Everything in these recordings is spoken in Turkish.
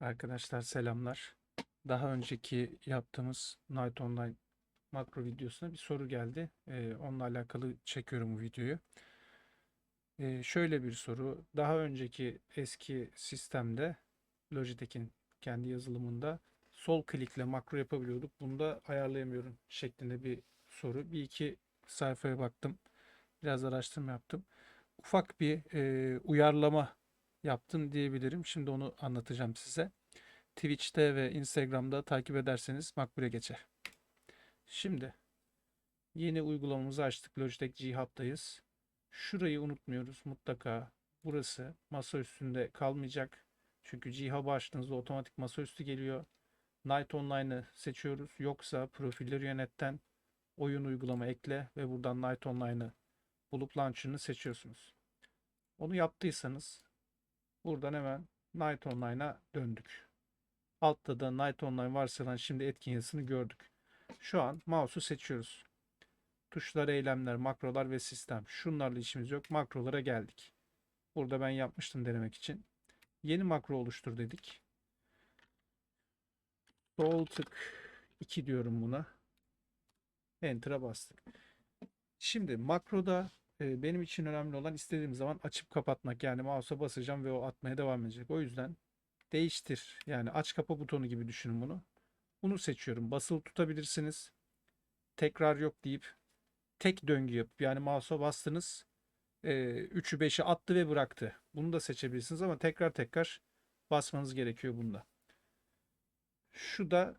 Arkadaşlar selamlar. Daha önceki yaptığımız Night Online makro videosuna bir soru geldi. Ee, onunla alakalı çekiyorum bu videoyu. Ee, şöyle bir soru. Daha önceki eski sistemde Logitech'in kendi yazılımında sol klikle makro yapabiliyorduk. Bunu da ayarlayamıyorum şeklinde bir soru. Bir iki sayfaya baktım. Biraz araştırma yaptım. Ufak bir e, uyarlama yaptım diyebilirim. Şimdi onu anlatacağım size. Twitch'te ve Instagram'da takip ederseniz makbule geçer. Şimdi yeni uygulamamızı açtık. Logitech G Hub'dayız. Şurayı unutmuyoruz mutlaka. Burası masa üstünde kalmayacak. Çünkü G Hub'ı açtığınızda otomatik masaüstü geliyor. Night Online'ı seçiyoruz. Yoksa profilleri yönetten oyun uygulama ekle ve buradan Night Online'ı bulup launcher'ını seçiyorsunuz. Onu yaptıysanız buradan hemen Night Online'a döndük. Altta da Night Online varsayılan şimdi etkin yazısını gördük. Şu an mouse'u seçiyoruz. Tuşlar, eylemler, makrolar ve sistem. Şunlarla işimiz yok. Makrolara geldik. Burada ben yapmıştım denemek için. Yeni makro oluştur dedik. Sol tık 2 diyorum buna. Enter'a bastık. Şimdi makroda benim için önemli olan istediğim zaman açıp kapatmak. Yani mouse'a basacağım ve o atmaya devam edecek. O yüzden değiştir. Yani aç kapa butonu gibi düşünün bunu. Bunu seçiyorum. Basılı tutabilirsiniz. Tekrar yok deyip tek döngü yapıp yani mouse'a bastınız. E, 3'ü 5'i attı ve bıraktı. Bunu da seçebilirsiniz ama tekrar tekrar basmanız gerekiyor bunda. Şu da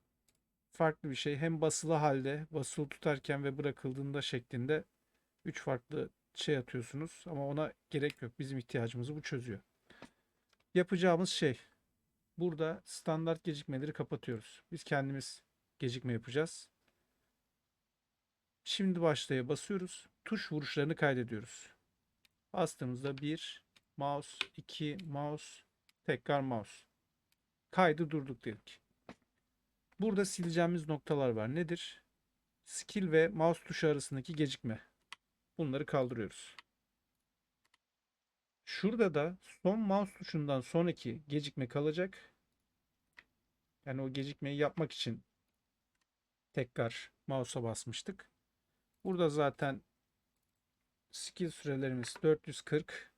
farklı bir şey. Hem basılı halde, basılı tutarken ve bırakıldığında şeklinde 3 farklı şey atıyorsunuz ama ona gerek yok. Bizim ihtiyacımızı bu çözüyor. Yapacağımız şey burada standart gecikmeleri kapatıyoruz. Biz kendimiz gecikme yapacağız. Şimdi başlaya basıyoruz. Tuş vuruşlarını kaydediyoruz. Bastığımızda 1 mouse, 2 mouse, tekrar mouse. Kaydı durduk dedik. Burada sileceğimiz noktalar var. Nedir? Skill ve mouse tuşu arasındaki gecikme. Bunları kaldırıyoruz. Şurada da son mouse tuşundan sonraki gecikme kalacak. Yani o gecikmeyi yapmak için tekrar mouse'a basmıştık. Burada zaten skill sürelerimiz 440.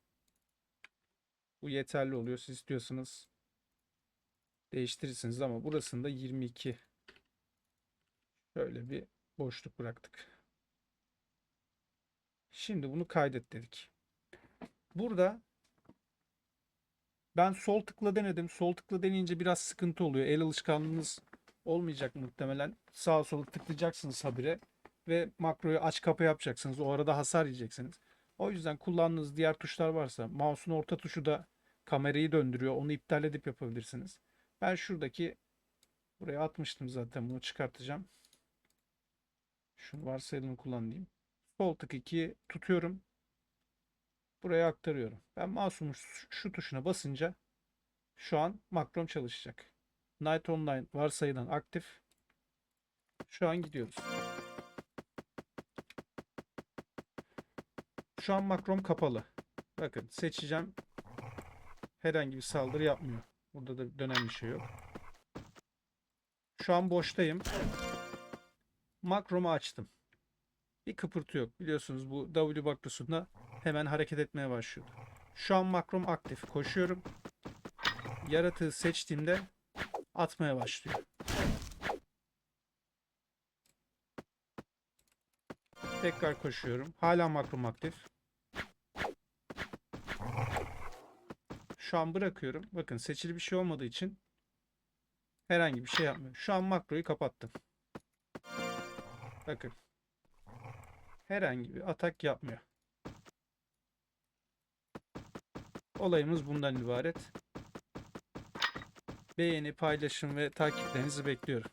Bu yeterli oluyor. Siz istiyorsanız değiştirirsiniz ama burasında 22. Şöyle bir boşluk bıraktık. Şimdi bunu kaydet dedik. Burada ben sol tıkla denedim. Sol tıkla deneyince biraz sıkıntı oluyor. El alışkanlığınız olmayacak muhtemelen. Sağa sola tıklayacaksınız habire ve makroyu aç kapa yapacaksınız. O arada hasar yiyeceksiniz. O yüzden kullandığınız diğer tuşlar varsa mouse'un orta tuşu da kamerayı döndürüyor. Onu iptal edip yapabilirsiniz. Ben şuradaki buraya atmıştım zaten. Bunu çıkartacağım. Şunu varsayalım kullanayım. Sol tık 2 tutuyorum. Buraya aktarıyorum. Ben mouse'umun şu tuşuna basınca şu an makrom çalışacak. Night Online varsayılan aktif. Şu an gidiyoruz. Şu an makrom kapalı. Bakın seçeceğim. Herhangi bir saldırı yapmıyor. Burada da dönen bir şey yok. Şu an boştayım. Makromu açtım. Bir kıpırtı yok. Biliyorsunuz bu W makrosunda hemen hareket etmeye başlıyordu. Şu an makrom aktif. Koşuyorum. Yaratığı seçtiğimde atmaya başlıyor. Tekrar koşuyorum. Hala makrom aktif. Şu an bırakıyorum. Bakın seçili bir şey olmadığı için herhangi bir şey yapmıyor. Şu an makroyu kapattım. Bakın. Herhangi bir atak yapmıyor. Olayımız bundan ibaret. Beğeni, paylaşım ve takiplerinizi bekliyorum.